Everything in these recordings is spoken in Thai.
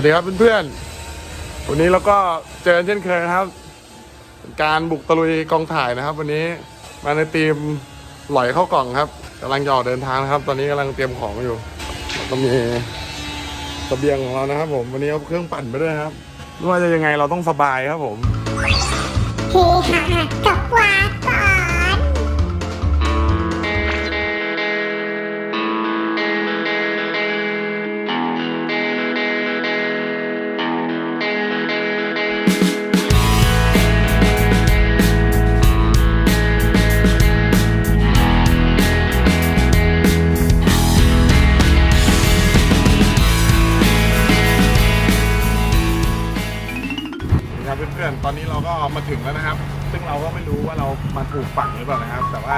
วัสดีครับเพื่อนๆ วันนี้เราก็เจอเช่นเคยนะครับ การบุกตะลุยกองถ่ายนะครับ วันนี้มาในทีมหลอยเข้ากล่องครับกำลังจะออกเดินทางนะครับ ตอนนี้กำลังเตรียมของอยู่แล้วก็มีเสบียงของเรานะครับ ผมวันนี้เอาเครื่องปั่นไปด้วยครับไม่ว่าจะยังไงเราต้องสบายครับผม เฮฮากับวา ถึงแล้วนะครับ ซึ่งเราก็ไม่รู้ว่าเรามาถูกฝั่งหรือเปล่านะครับ แต่ว่า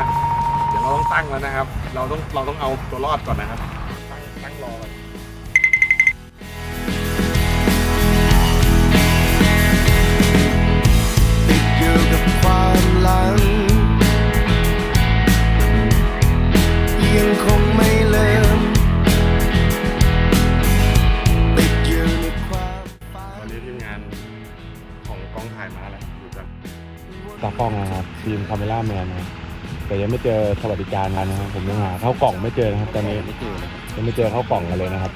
เดี๋ยวเราต้องตั้งแล้วนะครับ เราต้องเราต้องเอาตัวรอดก่อนนะครับ ตั้งตั้งรอก่อน ตากล้องนะครับทีมคาเมล่าแมนนะครับแต่ยังไม่เจอสวัสดิการกันนะครับผมยังหาเข้ากล่องไม่เจอนะครับตอนนี้ยังไม่เจอเข้ากล่องกันเลยนะครับ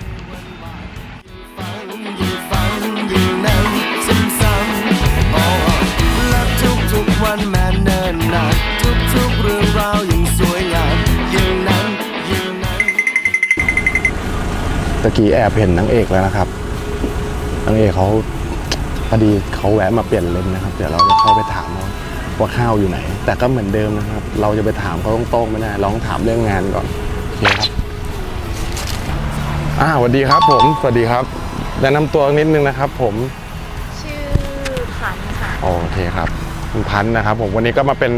ฝันยิ่งฝันยิ่งนั้นซ้ำๆอ๋อและทุกๆวันแม้เนินนานทุกๆเรื่องราวยังสวยงามยิ่งนั้นยิ่งนั้นตะกี้แอบเห็นนางเอกแล้วนะครับนางเอกเขาพอดีเขาแวะมาเปลี่ยนเลนส์นะครับ เดี๋ยวเราจะเข้าไปถามเขา ว่าข้าวอยู่ไหน แต่ก็เหมือนเดิมนะครับ เราจะไปถามเขาตรงๆไม่ได้ลองถามเรื่องงานก่อนโอเคครับอ่าสวัสดีครับ ผมสวัสดีครับแนะนำตัวนิดนึงนะครับ ผมชื่อพันธุ์ค่ะ โอเคครับคุณพันธ์นะครับ ผมวันนี้ก็มาเป็น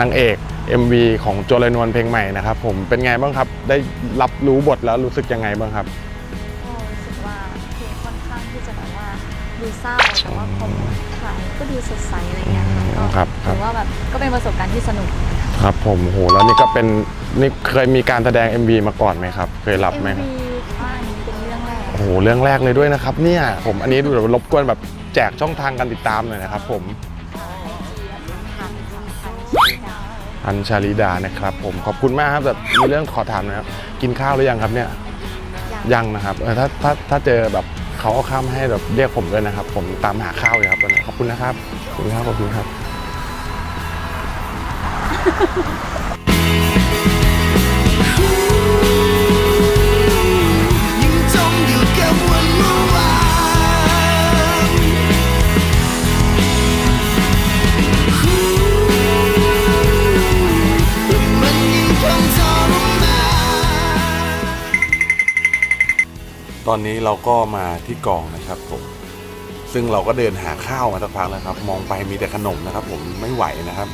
นางเอก MV ของโจรนวลเพลงใหม่นะครับ ผมเป็นไงบ้างครับ ได้รับรู้บทแล้วรู้สึกยังไงบ้างครับ ดูเศร้าแต่ว่าพอถ่ายก็ดูสดใสอะไรเงี้ยค่ะก็ครับครับ ถือว่าแบบก็เป็นประสบการณ์ที่สนุก ครับผมโหแล้วนี่ก็เป็นนี่เคยมีการแสดง MV มาก่อนไหมครับ เคยรับไหมครับ MV ว่าอันนี้เป็นเรื่องแรก โอ้โหเรื่องแรกเลยด้วยนะครับ เนี่ยผมอันนี้ดูเดี๋ยวรบกวนแบบแจกช่องทางการติดตามหน่อยนะครับ ผมไอจีพันธุ์ค่ะพันธุ์ชื่อดาวพันชาลิดานะครับ ผมขอบคุณมากครับแต่มีเรื่องขอถามหนะครับกินข้าวหรือยังครับเนี่ยอย่างยังนะครับเออถ้าถ้าถ้าเจอแบบ เขาเอาข้าวมาให้แบบเรียกผมด้วยนะครับ ผมตามหาข้าวอยู่ครับตอนนี้ขอบคุณนะครับขอบคุณครับขอบคุณครับ ตอนนี้เราก็มาที่กองนะครับผมซึ่งเราก็เดินหาข้าวมาสักพักแล้วครับ มองไปมีแต่ขนมนะครับ ผมไม่ไหวนะครับ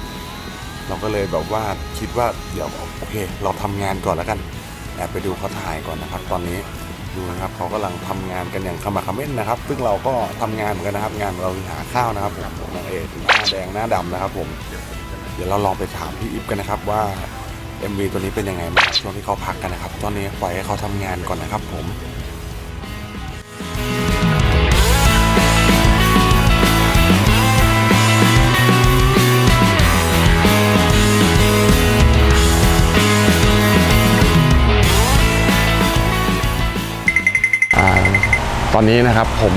เราก็เลยแบบว่าคิดว่าเดี๋ยวโอเค เราทำงานก่อนแล้วกันแอบไปดูเขาถ่ายก่อนนะครับ ตอนนี้ดูนะครับเขากำลังทำงานกันอย่างขมักขม้นนะครับ ซึ่งเราก็ทำงานเหมือนกันนะครับ งานเราหาข้าวนะครับผมนางเอกหน้าแดงหน้าดำนะครับ ผม เดี๋ยวเราลองไปถามพี่อิฟกันนะครับว่า MV ตัวนี้เป็นยังไงบ้างช่วงที่เขาพักกันนะครับ ตอนนี้ปล่อยให้เขาทำงานก่อนนะครับ ผม ตอนนี้นะครับผม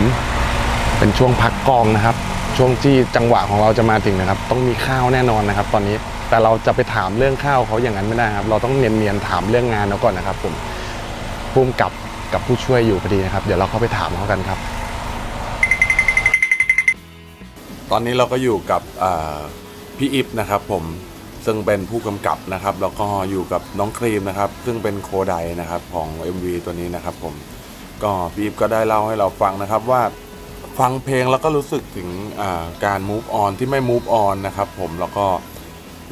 เป็นช่วงพักกองนะครับ ช่วงที่จังหวะของเราจะมาถึงนะครับ ต้องมีข้าวแน่นอนนะครับ ตอนนี้แต่เราจะไปถามเรื่องข้าวเขาอย่างนั้นไม่ได้ครับ เราต้องเนียนๆถามเรื่องงานเราก่อนนะครับ ผมพุ่มกับกับผู้ช่วยอยู่พอดีนะครับ เดี๋ยวเราเข้าไปถามเขากันครับ ตอนนี้เราก็อยู่กับพี่อิฟนะครับ ผมซึ่งเป็นผู้กำกับนะครับ แล้วก็อยู่กับน้องครีมนะครับ ซึ่งเป็นโคไดนะครับของ MV ตัวนี้นะครับ ผม ก็พี่อิฟก็ได้เล่าให้เราฟังนะครับว่าฟังเพลงแล้วก็รู้สึกถึงการ move on ที่ไม่ move on นะครับผมแล้วก็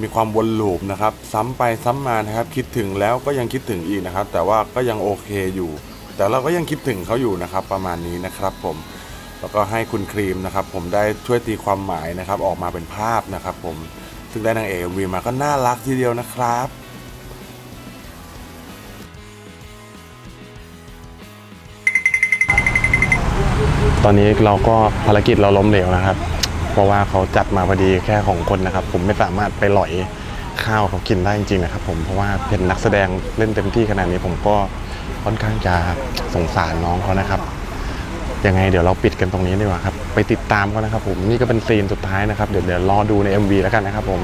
มีความวนลูปนะครับ ซ้ำไปซ้ำมานะครับ คิดถึงแล้วก็ยังคิดถึงอีกนะครับ แต่ว่าก็ยังโอเคอยู่ แต่เราก็ยังคิดถึงเขาอยู่นะครับ ประมาณนี้นะครับผมแล้วก็ให้คุณครีมนะครับ ผมได้ช่วยตีความหมายนะครับ ออกมาเป็นภาพนะครับ ผมซึ่งได้นางเอกวีมาก็น่ารักทีเดียวนะครับ ตอนนี้เราก็ภารกิจเราล้มเหลวนะครับ เพราะว่าเขาจัดมาพอดีแค่ของคนนะครับ ผมไม่สามารถไปหล่อยข้าวเขากินได้จริงๆนะครับ ผมเพราะว่าเป็นนักแสดงเล่นเต็มที่ขนาดนี้ผมก็ค่อนข้างจะสงสารน้องเขานะครับยังไงเดี๋ยวเราปิดกันตรงนี้ดีกว่าครับ ไปติดตามกันนะครับผมนี่ก็เป็นซีนสุดท้ายนะครับ เดี๋ยวเดี๋ยวรอดูใน MV แล้วกันนะครับผม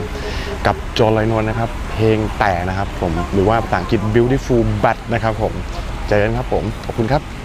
กับโจลอยนวลนะครับ เพลงแต่นะครับผมหรือว่าภาษาอังกฤษ beautiful but นะครับผมเจอกันครับผมขอบคุณครับ